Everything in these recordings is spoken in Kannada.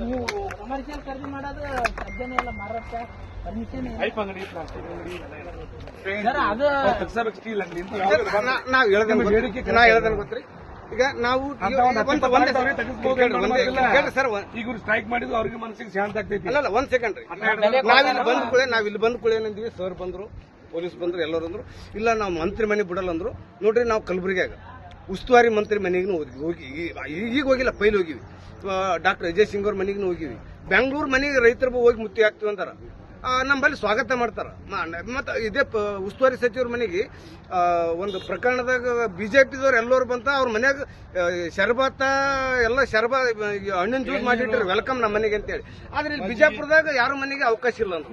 ನೀವು ಕಮರ್ಷಿಯಲ್ ಖರೀದಿ ಮಾಡೋದು ಸಾಧ್ಯನೇ ಇಲ್ಲ ಮಾರಕ್ಕೆ ಪರ್ಮಿಷನ್ ಪೈಪ್ ಅಂಗಡಿ ಪ್ಲಾಸ್ಟಿಕ್ ಅಂಗಡಿ ಸರ್ ಅದು ತಗ್ಸಬೇಕು ಸ್ಟೀಲ್ ಅಂಗಡಿ ಇಂತ ನಾ- ನಾವ್ ಗೊತ್ತ್ರಿ? ನಾ ಹೇಳ್ದಂಗ್ ಗೊತ್ತ್ರಿ. ಈಗ ನಾವು ಸರ್ ಈಗ ಸ್ಟ್ರೈಕ್ ಮಾಡಿದ್ರು ಅವ್ರಿಗೆ ಮನಸ್ಸಿಗೆ ಶಾಂತ ಆಗ್ತೈತಿ. ಅಲ್ಲ ಒಂದ್ ಸೆಕೆಂಡ್ ರೀ. ನಾವಿಲ್ಲಿ ಬಂದ ನಾವ್ ಇಲ್ಲಿ ಬಂದ ಕುಳೆ ಏನಂದ್ವಿ ಸರ್ ಬಂದ್ರು ಪೊಲೀಸ್ ಬಂದ್ರು ಎಲ್ಲರೂ ಅಂದ್ರು ಇಲ್ಲ ನಾವು ಮಂತ್ರಿ ಮನೆ ಬಿಡಲ್ಲ ಅಂದ್ರು. ನೋಡ್ರಿ ನಾವು ಕಲಬುರಗಿಯಾಗ ಉಸ್ತುವಾರಿ ಮಂತ್ರಿ ಮನೆಗೂ ಹೋಗಿ ಈಗ ಹೋಗಿಲ್ಲ, ಪೈಲ್ ಹೋಗಿವಿ. ಡಾಕ್ಟರ್ ಅಜಯ್ ಸಿಂಗ್ ಅವ್ರ ಮನೆಗೂ ಹೋಗಿವಿ. ಬೆಂಗಳೂರು ಮನೆಗೆ ರೈತರು ಹೋಗಿ ಮುತ್ತಿ ಹಾಕ್ತಿವಿ ಅಂತಾರ. ನಮ್ಮಲ್ಲಿ ಸ್ವಾಗತ ಮಾಡ್ತಾರ. ಮತ್ತೆ ಇದೇ ಉಸ್ತುವಾರಿ ಸಚಿವರ ಮನೆಗೆ ಒಂದು ಪ್ರಕರಣದಾಗ ಬಿಜೆಪಿದವ್ರು ಎಲ್ಲರೂ ಬಂತ, ಅವ್ರ ಮನ್ಯಾಗ ಶರ್ಬತ, ಎಲ್ಲ ಶರ್ಬ ಹಣ್ಣಿನ ಜ್ಯೂಸ್ ಮಾಡಿಟ್ಟರು ವೆಲ್ಕಮ್ ನಮ್ಮ ಮನೆಗೆ ಅಂತೇಳಿ. ಆದ್ರೆ ಇಲ್ಲಿ ಬಿಜಾಪುರದಾಗ ಯಾರ ಮನೆಗೆ ಅವಕಾಶ ಇಲ್ಲ ಅಂತ.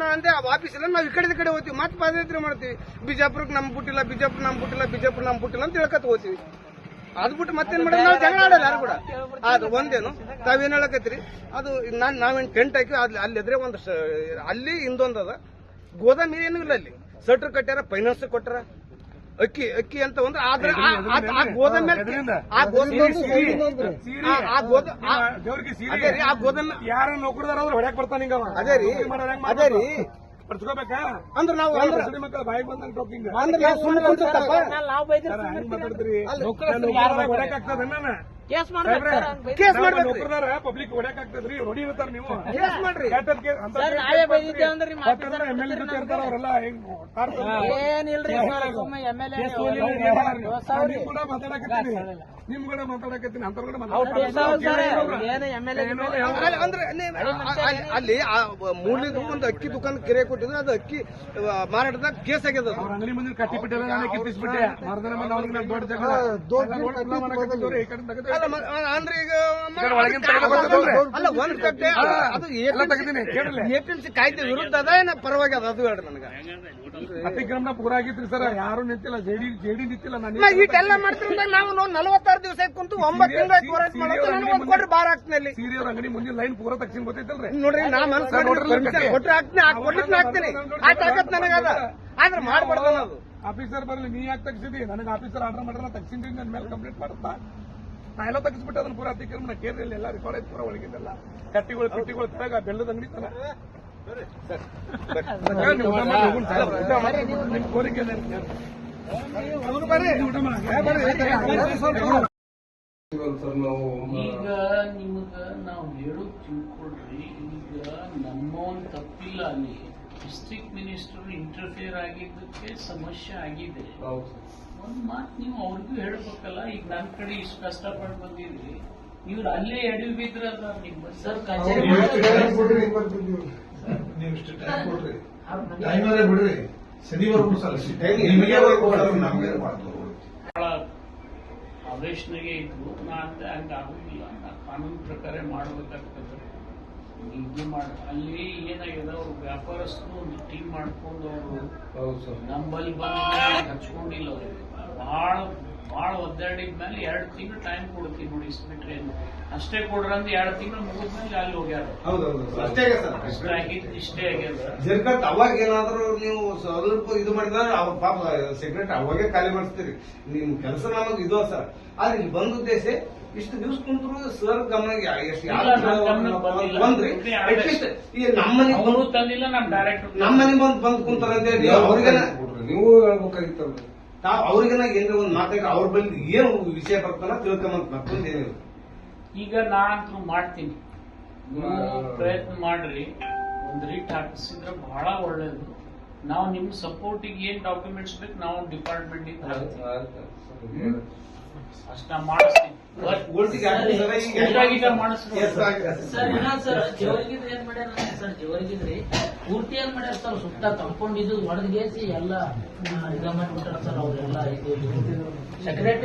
ನಾ ಅಂದೆ ವಾಪಸ್ ಇಲ್ಲ, ನಾವು ಈ ಕಡೆ ಕಡೆ ಹೋಗ್ತೀವಿ. ಮತ್ತೆ ಪಾದಯಾತ್ರೆ ಮಾಡ್ತೀವಿ. ಬಿಜಾಪುರಕ್ಕೆ ನಮ್ ಬಿಟ್ಟಿಲ್ಲ ಬಿಜಾಪುರ ನಮ್ ಬಿಟ್ಟಿಲ್ಲ ಬಿಜಾಪುರ ನಮ್ ಬಿಟ್ಟಿಲ್ಲ ಅಂತ ಹೇಳ್ಕತ್ ಹೋಗ್ತೀವಿ. ಅದ್ ಬಿಟ್ಟು ಮತ್ತೇನ್ ಮಾಡೋದು? ನಾವು ಜಗಳ ಆಡಲ್ಲ ಯಾರು ಕೂಡ. ಅದು ಒಂದೇನು. ತಾವೇನ್ ಹೇಳಕತ್ರಿ ಅದು ನಾನ್ ನಾವೇನ್ ಟೆಂಟ್ ಹಾಕಿ ಅಲ್ಲಿ ಅಲ್ಲಿದ್ರೆ ಒಂದು ಅಲ್ಲಿ ಇಂದೊಂದು ಅದ. ಗೋದಾಮ್ ಏನು ಇಲ್ಲ ಅಲ್ಲಿ. ಸಟ್ರ್ ಕಟ್ಟಾರ ಫೈನಾನ್ಸ್ ಕೊಟ್ಟಾರ ಅಕ್ಕಿ ಅಕ್ಕಿ ಅಂತ ಒಂದು ಆದ್ರೆ ಆ- ಗೋದಮ್ ಆ ಗೋದಾಮ್ ಮೇಲೆ ಆ ಗೋದಾಮ್ ಆ- ಗೋದಾಮ್ ಯಾರ ನೌಕರದಾರ ಅವ್ರು ಹೊಡ್ಯಾಕ್ ಬರ್ತಾನ ಅದೇ ರೀ ಅದೇ ರೀ. ಪಡ್ಸ್ಕೋಬೇಕಾ ಅಂದ್ರೆ ನಾವು ಅಂದ್ರೆ ಮಕ್ಕಳ ಬಾಯಿಗೆ ಬಂದಂಗ ಟೋಕಿಂಗ್ ಅಂದ್ರೆ ನಾವು ಸುಮ್ಮನೆ ಕುಂತಿರ್ತಪ್ಪ ನಾವು ಬೈದ್ರೆ ಹೆಂಗ್ ಮಾತಾಡ್ತೀರಿ ಆಗ್ತದ ನಾನು ಕೇಸ್ ಮಾಡ್ಬೇಕು. ಕೇಸ್ ಮಾಡ್ಬೇಕ್ರಿ ನೌಕರದಾರ ಪಬ್ಲಿಕ್ ಹೊಡ್ಯಾಕ್ ಆಗ್ತದ್ರಿ ಹೊಡಿ ಇರ್ತಾರ ನೀವು ಕೇಸ್ ಮಾಡ್ರಿ ಅಂತ ಸರ್, ಕೇಸ್ ನಾವೇ ಅಂದ್ರೆ ಜೊತೆ ಇರ್ತಾರ ಅವರೆಲ್ಲ ಹೆಂಗ್ ಏನಿಲ್ರಿ ಸರ್ ಸುಮ್ಮನೆ ಎಂ ಎಲ್ ಎ ನಿಮ್ ಕೂಡ ಮಾತಾಡಕತ್ತೀನಿ ನಿಮ್ ಕೂಡ ಮಾತಾಡಕತ್ತೀನಿ. ಅಂದ್ರೆ ಅಲ್ಲಿ- ಮೂಲಿದು ಒಂದು ಅಕ್ಕಿ ದುಕಾನ್ ಕೆರೆ ಕೊಟ್ಟಿದ್ರೆ ಅದು ಅಕ್ಕಿ ಮಾರಾಟದಾಗ ಕೇಸ್ ಆಗ್ಯದ ಅಂಗಡಿ ಮುಂದೆ ಕಟ್ಟಿ ಬಿಟ್ಟಿಲ್ಲ ನಾನು ಕಿತ್ತಿಸ್ಬಿಟ್ಟೆ. ಅಂದ್ರೆ ಈಗ? ಅಲ್ಲ ಒಂದ್ ಕಟ್ಟೆ ಅದು-. ಎಪಿಎಂಸಿ ಕಾಯ್ದೆ ವಿರುದ್ಧ ಅದ ಏನ ಪರವಾಗಿ ಅದ ಅದು ಹೇಳ್ರಿ ನನಗ. ಅತಿಕ್ರಮಣ ಪೂರ ಆಗಿತ್ರಿ ಸರ್ ಯಾರು ನಿಂತಿಲ್ಲ ಜೆಡಿ ಜೆಡಿ ನಿಂತಿಲ್ಲ ನಾನು ನಾ ಈಟೆಲ್ಲ ಮಾಡ್ತಿರಂದಾಗ ನಾವು ನಾವು ನಲವತ್ತಾರು ದಿವಸ ಕುಂತು ಒಂಬತ್ತು ತಿಂಗಳ ಹೋರಾಟ ಮಾಡೋದು ನನಗೆ ಒಂದ್ ಕೊಡ್ರಿ ಬಾರ್ ಹಾಕ್ತೀನಿ ಅಲ್ಲಿ ಸೀರೆ ಅಂಗಡಿ ಮುಂದೆ ಲೈನ್ ಪೂರ ತಕ್ಷಣ ಗೊತ್ತೈತಲ್ರಿ ನೋಡ್ರಿ ನಾ ಮನ್ಸ್ ಸರ್, ನೋಡ್ರಿ, ಪರ್ಮಿಷನ್ ಕೊಟ್ರೆ ಹಾಕ್ತೀನಿ ಹಾಕ್- ಕೊಡ್ಲಿಕ್ಕೆ ಹಾಕ್ತೀನಿ ಆ ತಾಕತ್ ನನಗದ ಆದ್ರೆ ಮಾಡ್ಬಾರ್ದು ಅನ್ನೋದು ಆಫೀಸರ್ ಬರಲಿ ನೀ ಯಾಕೆ ತಗ್ಸಿದಿ ನನಗೆ ಆಫೀಸರ್ ಆರ್ಡರ್ ಮಾಡ್ರ ತಗ್ಸಿದ್ರಿ ನನ್ನ ಮೇಲೆ ಕಂಪ್ಲೇಂಟ್ ಮಾಡುತ್ತಾ ನಾ ಎಲ್ಲ ತಗ್ಸ್ಬಿಟ್ಟು ಅದನ್ನ ಪೂರ ಅತಿಕ್ರಮಣ ಕೇಂದ್ರದಲ್ಲಿ ಎಲ್ಲ ರೆಕಾರ್ಡ್ ಐತೆ ಪೂರ ಒಳಗಿದ್ದೆಲ್ಲ ಕಟ್ಟಿಗಳು ಪಿಟ್ಟಿಗಳು ತಗ ಬೆಲ್ಲದ ಅಂಗಡಿ ತನ ಸರ್. ಕೋರಿಕೆ ಈಗ ನಿಮಗ ನಾವು ಹೇಳೋದು ತಿಳ್ಕೊಳ್ರಿ ಈಗ ನಮ್ಮ ಒಂದು ತಪ್ಪಿಲ್ಲ ಅಲ್ಲಿ ಡಿಸ್ಟ್ರಿಕ್ಟ್ ಮಿನಿಸ್ಟರ್ ಇಂಟರ್ಫಿಯರ್ ಆಗಿದ್ದಕ್ಕೆ ಸಮಸ್ಯೆ ಆಗಿದೆ. ಒಂದ್ ಮಾತು ನೀವು ಅವ್ರಿಗೂ ಹೇಳ್ಬೇಕಲ್ಲ ಈಗ ನನ್ನ ಕಡೆ ಇಷ್ಟು ಕಷ್ಟಪಟ್ಟು ಬಂದಿದ್ರಿ. ಇವ್ರು ಅಲ್ಲೇ ಎಡವಿ ಬಿದ್ರ ನಿಮ್ಮ ಸರ್ ಕಚೇರಿ ನೀವು ಸಲ್ಲಿಸಿದ್ದೆ ಮುಗಿಸಲ್ಲ ನಿಮಗೆ ಮಾಡ್ತಾರೆ ಬಹಳ ಆವೇಶನಾಗೆ ಇದ್ರು. ನಾನು ಹಂಗೆ ಆಗೋದಿಲ್ಲ. ಕಾನೂನು ಪ್ರಕಾರ ಮಾಡಬೇಕಾಗ್ತದೆ. ಇದು ಮಾಡ ಅಲ್ಲಿ ಏನಾಗಿದೆ ಅವ್ರು ವ್ಯಾಪಾರಸ್ಥರು ಒಂದು ಟೀಮ್ ಮಾಡ್ಕೊಂಡು ಅವರು ನಮ್ಮಲ್ಲಿ ಬಂದ ಹಚ್ಕೊಂಡಿಲ್ಲ ಅವರು. ಭಾಳ ಭಾಳ ಒದ್ದಾಡಿದ ಮೇಲೆ ಎರಡು ತಿಂಗಳು ಟೈಮ್ ಕೊಡ್ತೀವಿ ನೋಡಿ ಇಸ್ಬಿಟ್ರೆ ಅಷ್ಟೇ ಕೊಡ್ರಂದ್ ಎರಡು ತಿಂಗಳು ಮುಗಿದ್ಮೇಲೆ ಅಲ್ಲಿ ಹೋಗ್ಯಾರ. ಹೌದೌದು. ಅಷ್ಟೇ ಸರ್. ಇಷ್ಟ ಆಗಿದ್ದು ಇಷ್ಟೇ ಆಗ್ಯದ ಜರ್ಕತ್ ಅವಾಗ ಏನಾದ್ರು ನೀವು ಸ್ವಲ್ಪ ಇದು ಮಾಡಿದ್ರೆ ಅವ್ರ ಪಾಪ ಸೆಕ್ರೆಟ್ ಅವಾಗೆ ಖಾಲಿ ಮಾಡಿಸ್ತೀರಿ. ನಿಮ್ ಕೆಲಸ ನಮಗ್ ಇದು ಸರ್. ಆದ್ರೆ ಇಲ್ಲಿ ಬಂದ ಉದ್ದೇಶ ಇಷ್ಟು ದಿವಸ ಕುಂತ್ರು ಸರ್ ಎಷ್ಟು ಗಮನಕ್ಕೆ ಬಂದ್ರಿ ಯಾರು ಅಟ್ಲೀಸ್ಟ್ ಈಗ ನಮ್ಮ ಮನೆಗೆ ಅವರು ಬಂದು ತಂದಿಲ್ಲ ನಮ್ಮ ಡೈರೆಕ್ಟರ್ ನಮ್ಮನೆ ಬಂದು ಬಂದು ಕುಂತಾರ ಅಂತ ಹೇಳಿ ನೀವು ಹೇಳ್ಬೇಕಾಗಿತ್ತಲ್ಲ ತಾವ್ ಅವ್ರಿಗೆ ಏನ್ರ ಒಂದು ಮಾತಾಡಿ ಅವ್ರ ಬಗ್ಗೆ ಏನು ವಿಷಯ ಬರ್ತಾನ ತಿಳ್ಕೊಂಬಂತ ಮತ್ತೊಂದು ಏನಿಲ್ಲ ಈಗ ನಾನು ಮಾಡ್ತೀನಿ. ಪ್ರಯತ್ನ ಮಾಡ್ರಿ. ಒಂದು ರೀಟ್ ಹಾಕಿಸಿದ್ರೆ ಬಹಳ ಒಳ್ಳೇದು. ನಾವು ನಿಮ್ ಸಪೋರ್ಟಿಗೆ ಏನ್ ಡಾಕ್ಯುಮೆಂಟ್ಸ್ ಬೇಕು ನಾವು ಡಿಪಾರ್ಟ್ಮೆಂಟ್ ಇಂದ ಅಷ್ಟ ಮಾಡಿಸ್ತೀನಿ. ಸರ್, ಇನ್ನೊಂದ್ ಸರ್ ಏನ್ ಮಾಡ್ಯಾರ ಸರ್ ಜೋರಿಗಿದ್ರಿ ಪೂರ್ತಿ ಏನ್ ಮಾಡ್ಯಾರ ಸರ್ ಸುತ್ತ ತಂಪೊಂಡಿದ್ದು ಇದು ಹೊಡೆದ್ಗೇಸಿ ಎಲ್ಲ ಇದ ಮಾಡ್ಬಿಟ್ಟಾರ ಸರ್ ಅವ್ರೆಲ್ಲ ಇದು ಸೆಕ್ರೆಟರಿ